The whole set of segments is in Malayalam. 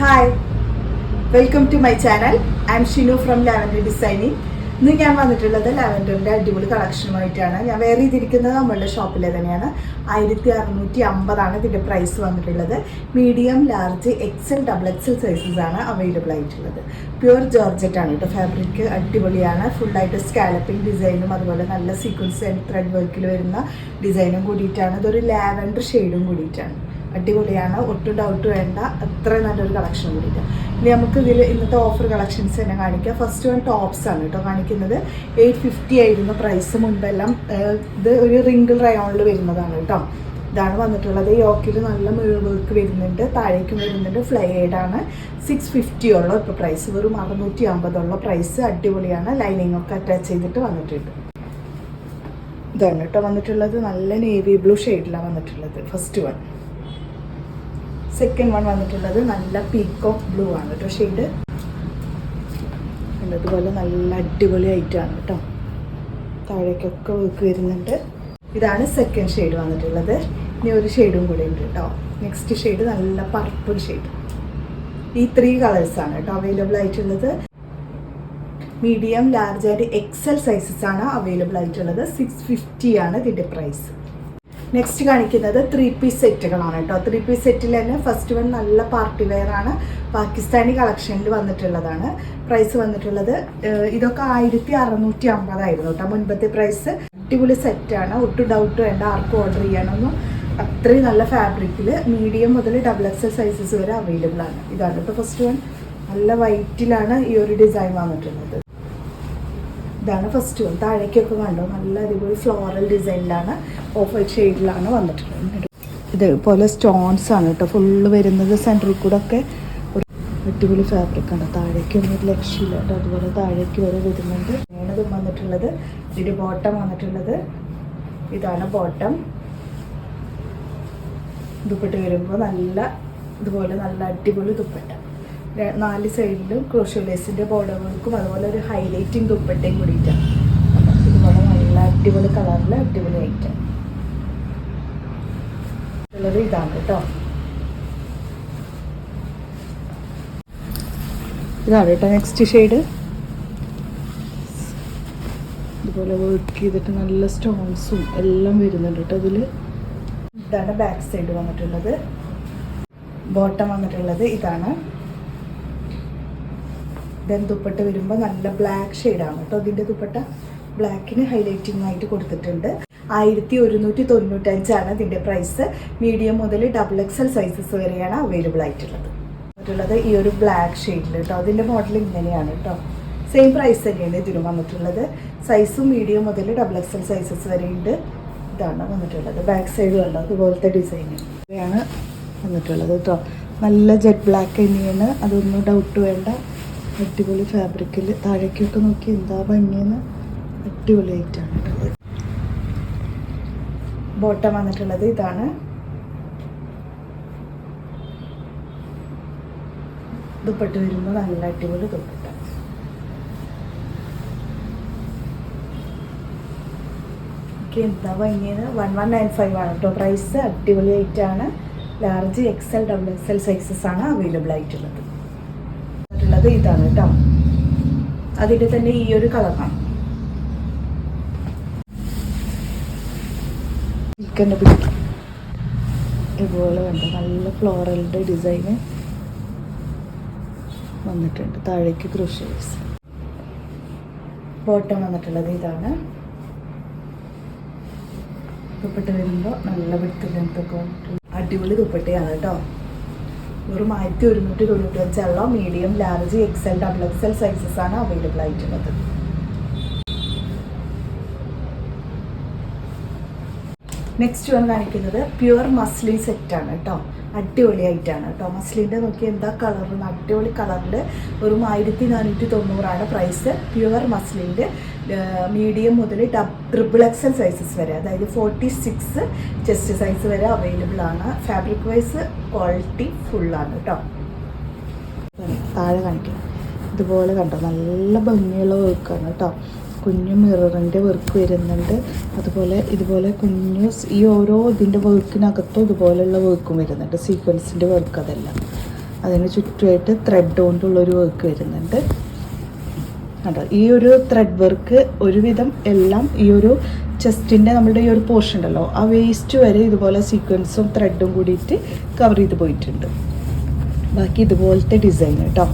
Hi welcome to my channel I'm Shinu from Lavender Designing ഇന്ന് ഞാൻ വന്നിട്ടുള്ളത് ലാവൻഡറിന്റെ അടിപൊളി കളക്ഷനുമായിട്ടാണ്. ഞാൻ വേറെ ഇതിരിക്കുന്നത് നമ്മളുടെ ഷോപ്പിലെ തന്നെയാണ്. ആയിരത്തി അറുന്നൂറ്റി അമ്പതാണ് ഇതിന്റെ പ്രൈസ് വന്നിട്ടുള്ളത് medium large XL double XL sizes ആണ് അവൈലബിൾ ആയിട്ടുള്ളത്. പ്യുവർ ജോർജറ്റ് ആണ് കേട്ടോ. ഫാബ്രിക് അടിപൊളിയാണ്. ഫുള്ളായിട്ട് സ്കാലപ്പിംഗ് ഡിസൈനും അതുപോലെ നല്ല സീക്വൻസ് ആൻഡ് ത്രെഡ് വർക്കിൽ വരുന്ന ഡിസൈനും കൂടിയിട്ടാണ്. ഇതൊരു ലാവൻഡർ ഷെയ്ഡും കൂടിയിട്ടാണ്. അടിപൊളിയാണ്. ഒട്ടും ഡൗട്ട് വേണ്ട. അത്ര നല്ലൊരു കളക്ഷൻ കൂടിയിട്ട്. ഇനി നമുക്ക് ഇതിൽ ഇന്നത്തെ ഓഫർ കളക്ഷൻസ് തന്നെ കാണിക്കാം. ഫസ്റ്റ് വൺ ടോപ്സ് ആണ് കേട്ടോ കാണിക്കുന്നത്. എയ്റ്റ് ഫിഫ്റ്റി ആയിരുന്നു പ്രൈസ് മുൻപെല്ലാം ഇത് ഒരു റിങ്കിൾ റയോണിൽ വരുന്നതാണ് കേട്ടോ. ഇതാണ് വന്നിട്ടുള്ളത്. യോക്കിൽ നല്ല വർക്ക് വരുന്നുണ്ട്. താഴേക്കും വരുന്നുണ്ട്. ഫ്ലൈഡ് ആണ്. സിക്സ് ഫിഫ്റ്റി ഉള്ള ഇപ്പോൾ പ്രൈസ് വെറും അറുന്നൂറ്റി അമ്പതുള്ള പ്രൈസ് അടിപൊളിയാണ്. ലൈനിങ് ഒക്കെ അറ്റാച്ച് ചെയ്തിട്ട് വന്നിട്ടുണ്ട്. ഇതാണ് കേട്ടോ വന്നിട്ടുള്ളത്. നല്ല നേവി ബ്ലൂ ഷെയ്ഡിലാണ് വന്നിട്ടുള്ളത്. ഫസ്റ്റ് വൺ സെക്കൻഡ് വൺ വന്നിട്ടുള്ളത് നല്ല പീക്കോക്ക് ബ്ലൂ ആണ് കേട്ടോ ഷെയ്ഡ് അതുപോലെ നല്ല അടിപൊളി ഐറ്റമാണ് കേട്ടോ താഴേക്കൊക്കെ വർക്ക് വരുന്നുണ്ട്. ഇതാണ് സെക്കൻഡ് ഷെയ്ഡ് വന്നിട്ടുള്ളത്. ഇനി ഒരു ഷെയ്ഡും കൂടെ ഉണ്ട് കേട്ടോ നെക്സ്റ്റ് ഷെയ്ഡ് നല്ല പർപ്പിൾ ഷെയ്ഡ് ഈ ത്രീ കളേഴ്സാണ് കേട്ടോ അവൈലബിൾ ആയിട്ടുള്ളത്. Medium large and XL sizes ആണ് അവൈലബിൾ ആയിട്ടുള്ളത്. സിക്സ് ഫിഫ്റ്റി ആണ് ഇതിന്റെ പ്രൈസ് നെക്സ്റ്റ് കാണിക്കുന്നത് ത്രീ പീസ് സെറ്റുകളാണ് കേട്ടോ. ത്രീ പീസ് സെറ്റിൽ തന്നെ ഫസ്റ്റ് വൺ നല്ല പാർട്ടി വെയർ ആണ്. പാകിസ്ഥാനി കളക്ഷനിൽ വന്നിട്ടുള്ളതാണ്. പ്രൈസ് വന്നിട്ടുള്ളത് ഇതൊക്കെ ആയിരത്തി അറുന്നൂറ്റി അമ്പതായിരുന്നു കേട്ടോ. മുൻപത്തെ പ്രൈസ് അടിപൊളി സെറ്റാണ് ഒട്ടും ഡൗട്ട് വേണ്ട. ആർക്കും ഓർഡർ ചെയ്യാനൊന്നും. അത്രയും നല്ല ഫാബ്രിക്കിൽ മീഡിയം മുതൽ ഡബിൾ എക്സൽ സൈസസ് വരെ അവൈലബിൾ ആണ്. ഇതാണ് ഇപ്പോൾ ഫസ്റ്റ് വൺ നല്ല വൈറ്റിലാണ് ഈ ഒരു ഡിസൈൻ വന്നിട്ടുള്ളത്. ഇതാണ് ഫസ്റ്റ് വൺ താഴേക്കൊക്കെ കണ്ടോ? നല്ല അടിപൊളി ഫ്ലോറൽ ഡിസൈനിലാണ് ഓഫ് വൈറ്റ് ഷെയ്ഡിലാണ് വന്നിട്ടുള്ളത്. ഇതേപോലെ സ്റ്റോൺസ് ആണ് കേട്ടോ. ഫുള്ള് വരുന്നത് സെന്ററിൽ കൂടെ ഒക്കെ ഒരു അടിപൊളി ഫാബ്രിക് ആണ്. താഴേക്ക് ഒരു ലക്ഷ്യമില്ല കേട്ടോ. അതുപോലെ താഴേക്ക് വരെ വരുന്നുണ്ട്. ഇതും വന്നിട്ടുള്ളത്. ഇതിന്റെ ബോട്ടം വന്നിട്ടുള്ളത്. ഇതാണ് ബോട്ടം ദുപ്പട്ട വരുമ്പോൾ നല്ല ഇതുപോലെ നല്ല അടിപൊളി ദുപ്പട്ട. നാല് സൈഡിലും ക്രോഷ്യോലേസിന്റെ ബോർഡർ വർക്കും അതുപോലെ ഒരു ഹൈലൈറ്റിംഗ് ദുപ്പട്ടയും കൂടിയിട്ടാണ് ഇതുപോലെ നല്ല അടിപൊളി കളറിൽ അടിപൊളി ഐറ്റം ഉള്ളത് ഇതാണ് കേട്ടോ ഇതാണ് കേട്ടോ നെക്സ്റ്റ് ഷെയ്ഡ് ഇതുപോലെ വർക്ക് ചെയ്തിട്ട് നല്ല സ്റ്റോൺസും എല്ലാം വരുന്നുണ്ട് കേട്ടോ ഇതിൽ ഇതാണ് ബാക്ക് സൈഡ് വന്നിട്ടുള്ളത്. ബോട്ടം വന്നിട്ടുള്ളത് ഇതാണ്. ദെൻ ദുപ്പട്ട വരുമ്പോൾ നല്ല ബ്ലാക്ക് ഷെയ്ഡാണ് കേട്ടോ. ഇതിന്റെ ദുപ്പട്ട ബ്ലാക്കിന് ഹൈലൈറ്റിംഗ് ആയിട്ട് കൊടുത്തിട്ടുണ്ട്. ആയിരത്തി ഒരുന്നൂറ്റി തൊണ്ണൂറ്റഞ്ചാണ് ഇതിന്റെ പ്രൈസ് മീഡിയം മുതൽ ഡബിൾ എക്സൽ സൈസസ് വരെയാണ് അവൈലബിൾ ആയിട്ടുള്ളത്. മറ്റുള്ളത് ഈ ഒരു ബ്ലാക്ക് ഷെയ്ഡിൽ കേട്ടോ അതിന്റെ മോഡൽ ഇങ്ങനെയാണ് കേട്ടോ സെയിം പ്രൈസ് തന്നെയാണ് ഇതിന് വന്നിട്ടുള്ളത്. സൈസും മീഡിയം മുതൽ ഡബിൾ എക്സൽ സൈസസ് വരെ ഉണ്ട് ഇതാണ് വന്നിട്ടുള്ളത്. ബാക്ക് സൈഡ് കണ്ടോ? അതുപോലത്തെ ഡിസൈൻ ഇവയാണ് വന്നിട്ടുള്ളത് കേട്ടോ നല്ല ജെറ്റ് ബ്ലാക്ക് തന്നെയാണ്. അതൊന്നും ഡൗട്ട് വേണ്ട. അടിപൊളി ഫാബ്രിക്കിൽ താഴേക്കൊക്കെ നോക്കി എന്താ ഭംഗിയെന്ന് അടിപൊളി ആയിട്ടാണ് ബോട്ടം വന്നിട്ടുള്ളത് ഇതാണ്. ദുപ്പട്ട് വരുമ്പോൾ നല്ല അടിപൊളി ദുപ്പട്ട. എന്താ ഭംഗിയത് വൺ വൺ നയൻ ഫൈവ് ആണ് കേട്ടോ പ്രൈസ് അടിപൊളി ആയിട്ടാണ് large L double X L sizes ആണ് അവൈലബിൾ ആയിട്ടുള്ളത്. ഉള്ളത് ഇതാണ് കേട്ടോ അതിന്റെ തന്നെ ഈ ഒരു കളറാണ് ചിക്കന്റെ ഇതുപോലെ വേണ്ട നല്ല ഫ്ലോറലിന്റെ ഡിസൈന് വന്നിട്ടുണ്ട്. താഴേക്ക് ക്രൂഷ്യസ് ബോട്ടം വന്നിട്ടുള്ളത് ഇതാണ്. ദുപ്പട്ട വരുമ്പോൾ നല്ല വിട്ട് ലെങ്ത്തൊക്കെ അടിപൊളി ദുപ്പട്ടയാണ് കേട്ടോ വെറും ആയിരത്തി ഒരുന്നൂറ്റി തൊണ്ണൂറ്റഞ്ചുള്ള medium large XL double XL sizes ആണ് അവൈലബിൾ ആയിട്ടുള്ളത്. നെക്സ്റ്റ് വന്ന് കാണിക്കുന്നത് പ്യുവർ മസ്ലിൻ സെറ്റാണ് കേട്ടോ അടിപൊളിയായിട്ടാണ് കേട്ടോ മസ്ലിന്റെ നോക്കി എന്താ കളർ അടിപൊളി കളറിൽ വെറും ആയിരത്തി നാനൂറ്റി തൊണ്ണൂറാണ് പ്രൈസ് പ്യുവർ മസ്ലിന്റെ മീഡിയം മുതൽ ഡബ് ട്രിപ്പിൾ എക്സൽ സൈസസ് വരെ. അതായത് ഫോർട്ടി സിക്സ് ചെസ്റ്റ് സൈസ് വരെ അവൈലബിൾ ആണ്. ഫാബ്രിക് വൈസ് ക്വാളിറ്റി ഫുള്ളാണ് കേട്ടോ താഴെ കാണിക്കാം. ഇതുപോലെ കണ്ടോ? നല്ല ഭംഗിയുള്ള വർക്കാണ് കേട്ടോ കുഞ്ഞു മിററിന്റെ വർക്ക് വരുന്നുണ്ട്. അതുപോലെ ഇതുപോലെ കുഞ്ഞു ഈ ഓരോ ഇതിന്റെ വർക്കിനകത്തും ഇതുപോലെയുള്ള വർക്കും വരുന്നുണ്ട്. സീക്വൻസിന്റെ വർക്ക് അതെല്ലാം. അതിന് ചുറ്റുമായിട്ട് ത്രെഡ് കൊണ്ടുള്ളൊരു വർക്ക് വരുന്നുണ്ട്. കണ്ടോ? ഈ ഒരു ത്രെഡ് വർക്ക് ഒരുവിധം എല്ലാം ഈ ഒരു ചെസ്റ്റിന്റെ നമ്മുടെ ഈ ഒരു പോർഷൻ ഉണ്ടല്ലോ ആ വേസ്റ്റ് വരെ ഇതുപോലെ സീക്വൻസും ത്രെഡും കൂടിയിട്ട് കവർ ചെയ്ത് പോയിട്ടുണ്ട്. ബാക്കി ഇതുപോലത്തെ ഡിസൈൻ കേട്ടോ.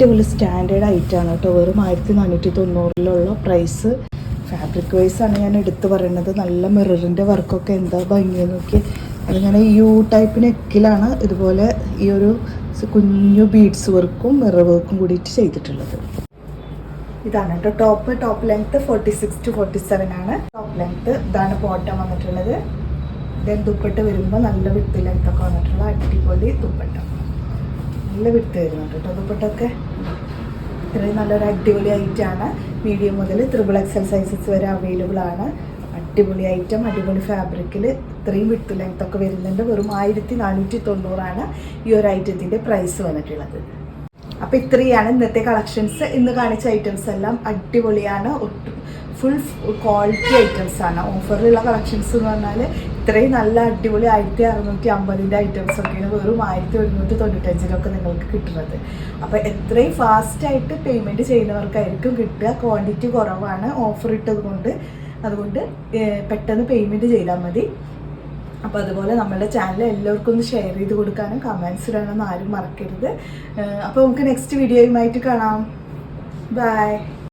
അടിപൊളി സ്റ്റാൻഡേർഡ് ഐറ്റമാണ് കേട്ടോ. വെറും ആയിരത്തി നാനൂറ്റി തൊണ്ണൂറിലുള്ള പ്രൈസ്. ഫാബ്രിക് വൈസ് ആണ് ഞാൻ എടുത്തു പറയുന്നത് നല്ല മിററിന്റെ വർക്കൊക്കെ എന്താ ഭംഗിയെന്ന് നോക്കി അതിങ്ങനെ യു ടൈപ്പ് നെക്കിലാണ് ഇതുപോലെ ഈ ഒരു കുഞ്ഞു ബീഡ്സ് വർക്കും മിറർ വർക്കും കൂടിയിട്ട് ചെയ്തിട്ടുള്ളത്. ഇതാണ് കേട്ടോ. Top top length forty six to forty seven ആണ്. ടോപ്പ് ലെങ്ത്ത് ഇതാണ് ബോട്ടം വന്നിട്ടുള്ളത്. ദെൻ ദുപ്പട്ട വരുമ്പോൾ നല്ല വിത്ത് ലെങ്ത്തൊക്കെ വന്നിട്ടുള്ള അടിപൊളി ദുപ്പട്ട. നല്ല വിട്ട് വരുന്നുണ്ട് കേട്ടോ ദുപ്പട്ടൊക്കെ ഇത്രയും നല്ലൊരു അടിപൊളി ഐറ്റാണ് മീഡിയം മുതൽ ത്രിബിൾ എക്സൽ സൈസസ് വരെ അവൈലബിൾ ആണ്. അടിപൊളി ഐറ്റം അടിപൊളി ഫാബ്രിക്കിൽ ഇത്രയും വിട്ട് ലെങ്ത് ഒക്കെ വരുന്നുണ്ട്. വെറും ആയിരത്തി നാനൂറ്റി തൊണ്ണൂറാണ് ഈ ഒരു ഐറ്റത്തിന്റെ പ്രൈസ് വന്നിട്ടുള്ളത്. അപ്പോൾ ഇത്രയാണ് ഇന്നത്തെ കളക്ഷൻസ് ഇന്ന് കാണിച്ച ഐറ്റംസ് എല്ലാം അടിപൊളിയാണ്. ഒട്ടും ഫുൾ ക്വാളിറ്റി ഐറ്റംസ് ആണ്. ഓഫറിലുള്ള കളക്ഷൻസ് എന്ന് പറഞ്ഞാൽ ഇത്രയും നല്ല അടിപൊളി ആയിരത്തി അറുന്നൂറ്റി അമ്പതിന്റെ ഐറ്റംസ് ഒക്കെയാണ് വെറും ആയിരത്തി ഒരുന്നൂറ്റി തൊണ്ണൂറ്റഞ്ചിനൊക്കെ നിങ്ങൾക്ക് കിട്ടുന്നത്. അപ്പോൾ എത്രയും ഫാസ്റ്റായിട്ട് പേയ്മെന്റ് ചെയ്യുന്നവർക്കായിരിക്കും കിട്ടുക. ക്വാണ്ടിറ്റി കുറവാണ് ഓഫർ ഇട്ടത് കൊണ്ട്. അതുകൊണ്ട് പെട്ടെന്ന് പേയ്മെന്റ് ചെയ്താൽ മതി. അപ്പോൾ അതുപോലെ നമ്മുടെ ചാനൽ എല്ലാവർക്കും ഒന്ന് ഷെയർ ചെയ്ത് കൊടുക്കാനും കമൻസ് ഇടാനൊന്നും ആരും മറക്കരുത്. അപ്പോൾ നമുക്ക് നെക്സ്റ്റ് വീഡിയോയുമായിട്ട് കാണാം. ബൈ